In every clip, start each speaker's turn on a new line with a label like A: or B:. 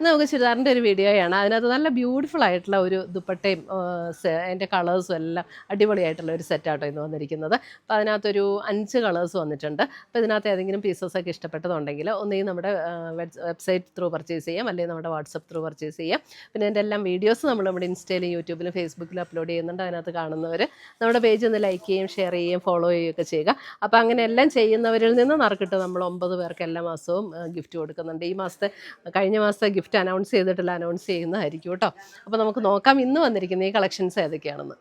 A: ഇന്ന് നമുക്ക് ചുരിദാറിന്റെ ഒരു വീഡിയോയാണ് അതിനകത്ത് നല്ല ബ്യൂട്ടിഫുൾ ആയിട്ടുള്ള ഒരു ദുപ്പട്ടയും അതിന്റെ കളേഴ്സും എല്ലാം അടിപൊളിയായിട്ടുള്ള ഒരു സെറ്റാട്ടോ ഇന്ന് വന്നിരിക്കുന്നത്. അപ്പോൾ അതിനകത്തൊരു അഞ്ച് കളേഴ്സ് വന്നിട്ടുണ്ട്. അപ്പോൾ ഇതിനകത്ത് ഏതെങ്കിലും പീസസൊക്കെ ഇഷ്ടപ്പെട്ടതുണ്ടെങ്കിൽ ഒന്നെങ്കിൽ നമ്മുടെ വെബ്സൈറ്റ് ത്രൂ പർച്ചേസ് ചെയ്യാം. അല്ലെങ്കിൽ നമ്മുടെ വാട്സപ്പ് ത്രൂ പർച്ചേസ് ചെയ്യാം. പിന്നെ എന്റെ എല്ലാം വീഡിയോസ് നമ്മൾ നമ്മുടെ ഇൻസ്റ്റയിലും യൂട്യൂബിലും ഫേസ്ബുക്കിലും അപ്ലോഡ് ചെയ്യുന്നുണ്ട്. അതിനകത്ത് കാണുന്നവർ നമ്മുടെ പേജ് ഒന്ന് ലൈക്ക് ചെയ്യുകയും ഷെയർ ചെയ്യുകയും ഫോളോ ചെയ്യുകയൊക്കെ ചെയ്യുക. അപ്പോൾ അങ്ങനെ എല്ലാം ചെയ്യുന്നവരിൽ നിന്ന് നറുക്കിട്ട് നമ്മൾ ഒമ്പത് പേർക്ക് എല്ലാ മാസവും ഗിഫ്റ്റ് കൊടുക്കുന്നുണ്ട്. ഈ മാസത്തെ കഴിഞ്ഞ മാസത്തെ ഗിഫ്റ്റ് അനൗൺസ് ചെയ്തിട്ടില്ല അനൗൺസ് ചെയ്യുന്നതായിരിക്കും കേട്ടോ. അപ്പോൾ നമുക്ക് നോക്കാം ഇന്ന് വന്നിരിക്കുന്ന ഈ കളക്ഷൻസ് ഏതൊക്കെയാണെന്ന്.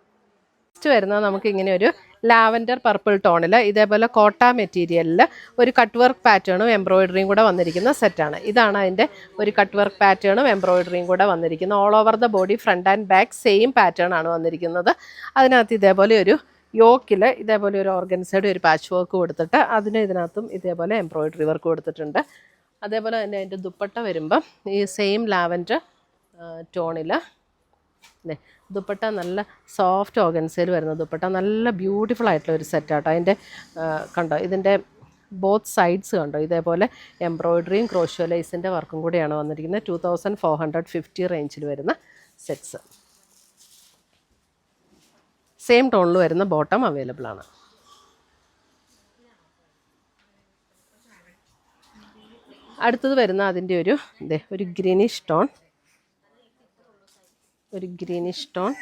A: നെക്സ്റ്റ് വരുന്നത് നമുക്ക് ഇങ്ങനെ ഒരു ലാവൻഡർ പർപ്പിൾ ടോണിൽ ഇതേപോലെ കോട്ട മെറ്റീരിയലിൽ ഒരു കട്ട് വർക്ക് പാറ്റേണും എംബ്രോയിഡറിയും കൂടെ വന്നിരിക്കുന്ന സെറ്റാണ് ഇതാണ് അതിന്റെ ഒരു കട്ട് വർക്ക് പാറ്റേണും എംബ്രോയിഡറിയും കൂടെ വന്നിരിക്കുന്നത്. All over the body front and back same pattern ആണ് വന്നിരിക്കുന്നത്. അതിനകത്ത് ഇതേപോലെ ഒരു യോക്കിൽ ഇതേപോലെ ഒരു ഓർഗൻസൈഡ് ഒരു പാച്ച് വർക്ക് കൊടുത്തിട്ട് അതിന് ഇതിനകത്തും ഇതേപോലെ എംബ്രോയിഡറി വർക്ക് കൊടുത്തിട്ടുണ്ട്. അതേപോലെ തന്നെ അതിന്റെ ദുപ്പട്ട വരുമ്പം ഈ സെയിം ലാവൻഡർ ടോണിൽ അല്ലേ ദുപ്പട്ട നല്ല സോഫ്റ്റ് ഓർഗൻസയിൽ വരുന്ന ദുപ്പട്ട. നല്ല ബ്യൂട്ടിഫുൾ ആയിട്ടുള്ള ഒരു സെറ്റാട്ടോ അതിന്റെ കണ്ടോ? ഇതിന്റെ ബോത്ത് സൈഡ്സ് കണ്ടോ? ഇതേപോലെ എംബ്രോയ്ഡറിയും ക്രോഷ്യോ ലൈസിന്റെ വർക്കും കൂടിയാണ് വന്നിരിക്കുന്നത്. Two thousand four hundred fifty റേഞ്ചിൽ വരുന്ന സെറ്റ്സ് സെയിം ടോണിൽ വരുന്ന ബോട്ടം അവൈലബിൾ ആണ്. അടുത്തത് വരുന്ന അതിന്റെ ഒരു ഇതേ ഒരു ഗ്രീനിഷ് ടോൺ ഒരു ഗ്രീനിഷ് ടോൺ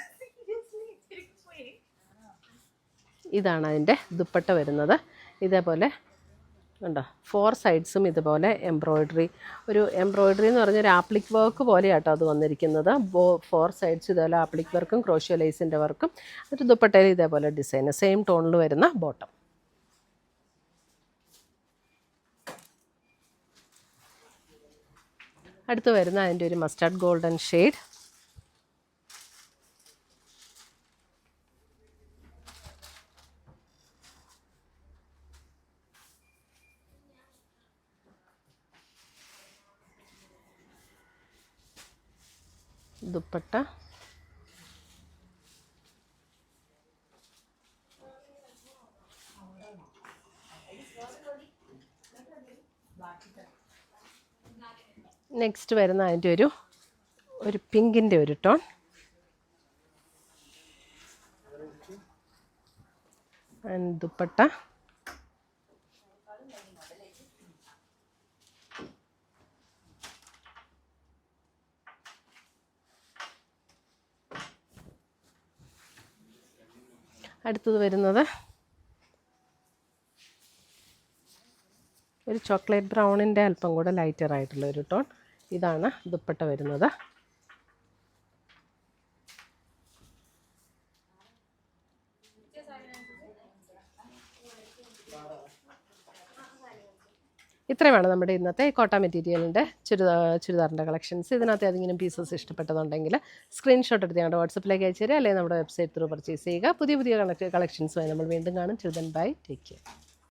A: ഇതാണ് അതിന്റെ ദുപ്പട്ട വരുന്നത്. ഇതേപോലെ ഉണ്ടോ ഫോർ സൈഡ്സും ഇതുപോലെ എംബ്രോയ്ഡറി ഒരു എംബ്രോയ്ഡറി എന്ന് പറഞ്ഞാൽ ഒരു ആപ്ലിക് വർക്ക് പോലെയാട്ടോ അത് വന്നിരിക്കുന്നത്. ബോ ഫോർ സൈഡ്സ് ഇതുപോലെ ആപ്ലിക് വർക്കും ക്രോഷ്യോ ലൈസിന്റെ വർക്കും ഒരു ദുപ്പട്ടയിൽ ഇതേപോലെ ഡിസൈന് സെയിം ടോണിൽ വരുന്ന ബോട്ടം അടുത്ത് വരുന്ന അതിന്റെ ഒരു mustard golden shade dupatta. Next വരുന്ന അതിന്റെ ഒരു ഒരു പിങ്കിന്റെ ഒരു ടോൺ. ആൻഡ് ദുപ്പട്ട. അടുത്തത് വരുന്നത് ഒരു ചോക്ലേറ്റ് ബ്രൗണിന്റെ അല്പം കൂടെ ലൈറ്റർ ആയിട്ടുള്ള ഒരു ടോൺ. ഇതാണ് ദുപ്പട്ട വരുന്നത്. ഇത്രയുമാണ് നമ്മുടെ ഇന്നത്തെ കോട്ട മെറ്റീരിയലിന്റെ ചുരിദാ ചുരിദാറിന്റെ കളക്ഷൻസ്. ഇതിനകത്ത് ഏതെങ്കിലും പീസസ് ഇഷ്ടപ്പെട്ടതുണ്ടെങ്കിൽ സ്ക്രീൻഷോട്ട് എടുത്ത് ഞങ്ങളുടെ വാട്സപ്പിലേക്ക് അയച്ചു തരിക അല്ലെങ്കിൽ നമ്മുടെ വെബ്സൈറ്റ് ത്രൂ പർച്ചേസ് ചെയ്യുക. പുതിയ പുതിയ കളക്ഷൻസുമായി നമ്മൾ വീണ്ടും കാണും. Children bye take care